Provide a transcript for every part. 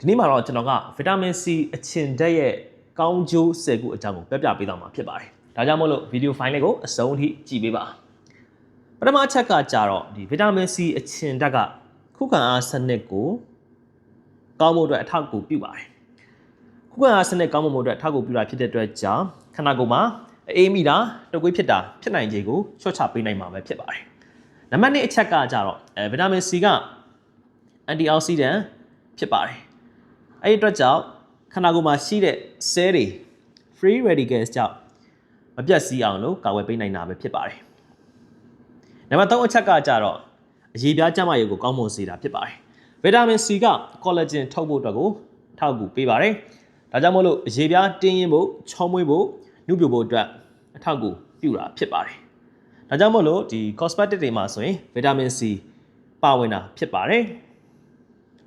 ဒီနေ့မှာတော့ကျွန်တော်ကဗီတာမင် C အချင်ဓာတ်ရဲ့ကောင်းကျိုးဆယ်ခုအကြောင်းကိုပြပြပေးသွားမှာဖြစ်ပါတယ်။ဒါကြောင့်မို့လို့ဗီဒီယိုဖိုင်လေးကိုအဆုံးထိကြည့်ပေးပါ။ပထမအချက်ကကြတော့ဒီဗီတာမင် C အချင်ဓာတ်ကခုခံအားစနစ်ကိုကောင်းဖို့အတွက်အထောက်အကူပြုပါတယ်။ခုခံအားစနစ်ကောင်းဖို့အတွက်အထောက်အကူပြုတာဖြစ်တဲ့အတွက်ကြောင့်ခန္ဓာကိုယ်မှာအေးမိတာတကွေးဖြစ်တာဖြစ်နိုင်ခြေကိုချွတ်ချပေးနိုင်မှာပဲဖြစ်ပါတယ်။နံပါတ်2အချက်ကကြတော့အဲဗီတာမင် C ကအန်တီအောက်ဆီဒန့်ဖြစ်ပါတယ်။ အဲဒီအတွက်ကြောင့်ခန္ဓာကိုယ်မှာရှိတဲ့ cell တွေ free radicals ကြောင့်မပြတ်စီးအောင်လို့ကာကွယ်ပေးနိုင်တာပဲဖြစ်ပါတယ်။နံပါတ်3အချက်ကကြတော့အရေးပြားကျန်းမာရေးကိုကောင်းမွန်စေတာဖြစ်ပါတယ်။ဗီတာမင် C က collagen ထုတ်ဖို့အတွက်ကိုထောက်ကူပေးပါတယ်။ဒါကြောင့်မို့လို့အရေးပြားတင်းရင်ဖို့ချောမွေးဖို့ညှုပ်ပြဖို့အတွက်အထောက်ကူပြုတာဖြစ်ပါတယ်။ဒါကြောင့်မို့လို့ဒီ cosmetic တွေမှာဆိုရင်ဗီတာမင် C ပါဝင်တာဖြစ်ပါတယ်။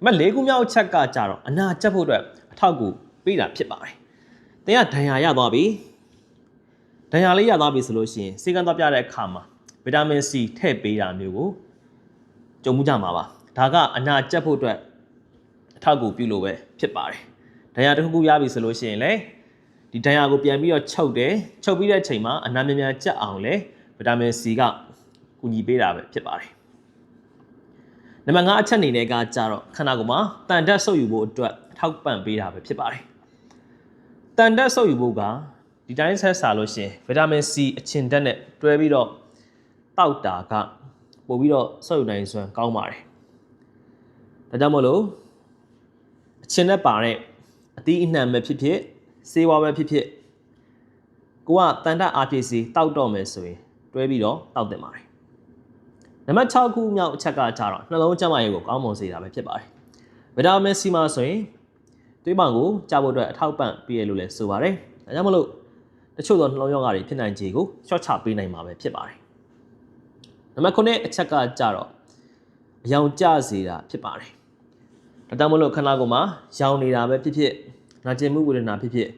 မ၄ခုမြောက်ချက်ကကြတော့အနာကျက်ဖို့အတွက်အထောက်ကူပေးတာဖြစ်ပါတယ်။တင်ကဒဏ်ရာရသွားပြီ။ဒဏ်ရာလေးရသွားပြီဆိုလို့ရှိရင်စေကန်းသွားပြတဲ့အခါမှာဗီတာမင် C ထည့်ပေးတာမျိုးကိုကြုံမှုကြမှာပါ။ဒါကအနာကျက်ဖို့အတွက်အထောက်ကူပြုလို့ပဲဖြစ်ပါတယ်။ဒဏ်ရာတစ်ခုခုရပြီဆိုလို့ရှိရင်လည်းဒီဒဏ်ရာကိုပြန်ပြီးတော့ချုပ်တယ်။ချုပ်ပြီးတဲ့အချိန်မှာအနာမြန်မြန်ကျက်အောင်လဲဗီတာမင် C ကကူညီပေးတာပဲဖြစ်ပါတယ်။ နံပါတ်5အချက်အနေနဲ့ကကြတော့ခန္ဓာကိုယ်မှာတန်တက်ဆုပ်ယူဖို့အတွက်အထောက်ပံ့ပေးတာပဲဖြစ်ပါတယ်။တန်တက်ဆုပ်ယူဖို့ကဒီတိုင်းဆက်စားလို့ရှိရင်ဗီတာမင် C အချင်ဓာတ်နဲ့တွဲပြီးတော့တောက်တာကပို့ပြီးတော့ဆုပ်ယူနိုင်စွမ်းကောင်းပါတယ်။ဒါကြောင့်မို့လို့အချင်နဲ့ပါတဲ့အသီးအနှံပဲဖြစ်ဖြစ်စေးဝါးပဲဖြစ်ဖြစ်ကိုကတန်တက်အားဖြည့်စီတောက်တော့မယ်ဆိုရင်တွဲပြီးတော့တောက်တင်ပါတယ်။ နံပါတ်6ခုမြောက်အချက်ကကြတော့နှလုံးကျန်းမာရေးကိုကောင်းမွန်စေတာပဲဖြစ်ပါတယ်။ဗီတာမင် C မှာဆိုရင်သွေးပေါင်ကိုကြားဖို့အတွက်အထောက်ပံ့ပေးရလို့လည်းဆိုပါတယ်။ဒါကြောင့်မလို့တချို့သောနှလုံးရောဂါတွေဖြစ်နိုင်ခြေကိုရှော့ချပေးနိုင်မှာပဲဖြစ်ပါတယ်။နံပါတ်9အချက်ကကြတော့အယောင်ကျစေတာဖြစ်ပါတယ်။ဒါကြောင့်မလို့ခန္ဓာကိုယ်မှာရောင်နေတာပဲဖြစ်ဖြစ်နာကျင်မှုဝေဒနာဖြစ်ဖြစ်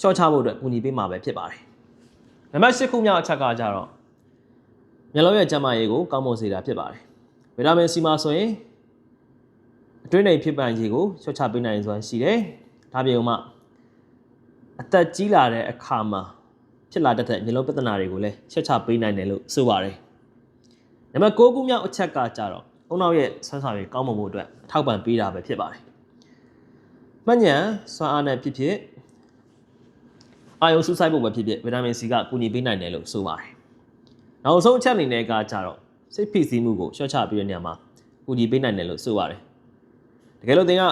ရှော့ချဖို့အတွက်ကူညီပေးမှာပဲဖြစ်ပါတယ်။နံပါတ်10ခုမြောက်အချက်ကကြတော့ မျက်လုံးရဲ့ကျန်းမာရေးကိုကောင်းမွန်စေတာဖြစ်ပါတယ်။ဗီတာမင် C မှာဆိုရင်အတွင်းနေဖြစ်ပန်ခြေကိုချွတ်ချပေးနိုင်စွမ်းရှိတယ်။ဒါပြင်မှအသက်ကြီးလာတဲ့အခါမှာဖြစ်လာတတ်တဲ့မျက်လုံးပြဿနာတွေကိုလည်းချက်ချပေးနိုင်တယ်လို့ဆိုပါတယ်။နံပါတ်9ခုမြောက်အချက်ကကြတော့အုံနောက်ရဲ့ဆွမ်းဆောင်ရည်ကောင်းမွန်ဖို့အတွက်အထောက်ပံ့ပေးတာပဲဖြစ်ပါတယ်။မှတ်ဉဏ်စွမ်းအားနဲ့ဖြစ်ဖြစ်အာယုံစူးစိုက်ဖို့ပဲဖြစ်ဖြစ်ဗီတာမင် C ကကူညီပေးနိုင်တယ်လို့ဆိုပါတယ်။ နောက်ဆုံးအချက်အနေနဲ့ကကြတော့စိတ်ဖိစီးမှုကိုရှော့ချပေးတဲ့နေရာမှာကူညီပေးနိုင်တယ်လို့ဆိုပါတယ်။တကယ်လို့သင်က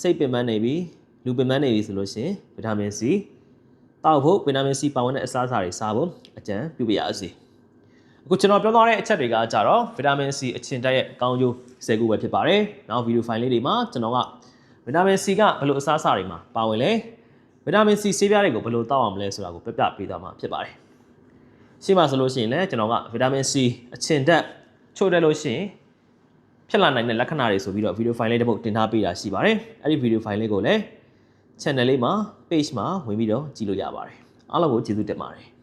စိတ်ပင်ပန်းနေပြီလူပင်ပန်းနေပြီဆိုလို့ရှိရင်ဗီတာမင် C တောက်ဖို့ဗီတာမင် C ပါဝင်တဲ့အစားအစာတွေစားဖို့အကြံပြုပြရစီ။အခုကျွန်တော်ပြောသွားတဲ့အချက်တွေကကြတော့ဗီတာမင် C အချင်တက်ရဲ့အကောင်းကျိုး၁၀ခုပဲဖြစ်ပါတယ်။နောက်ဗီဒီယိုဖိုင်လေးတွေမှာကျွန်တော်ကဗီတာမင် C ကဘယ်လိုအစားအစာတွေမှာပါဝင်လဲဗီတာမင် C ဆေးပြားတွေကိုဘယ်လိုတောက်အောင်မလဲဆိုတာကိုပြပြပေးသွားမှာဖြစ်ပါတယ်။ ရှင်းပါဆိုလို့ရှိရင်လည်းကျွန်တော်ကဗီတာမင် C အချင်တက်ချို့တက်လို့ရှိရင်ဖြစ်လာနိုင်တဲ့လက္ခဏာတွေဆိုပြီးတော့ဗီဒီယိုဖိုင်လေးတစ်ပုဒ်တင်ထားပေးတာရှိပါတယ်။အဲ့ဒီဗီဒီယိုဖိုင်လေးကိုလည်း channel လေးမှာ page မှာဝင်ပြီးတော့ကြည့်လို့ရပါတယ်။အားလုံးကိုကျေးဇူးတင်ပါတယ်။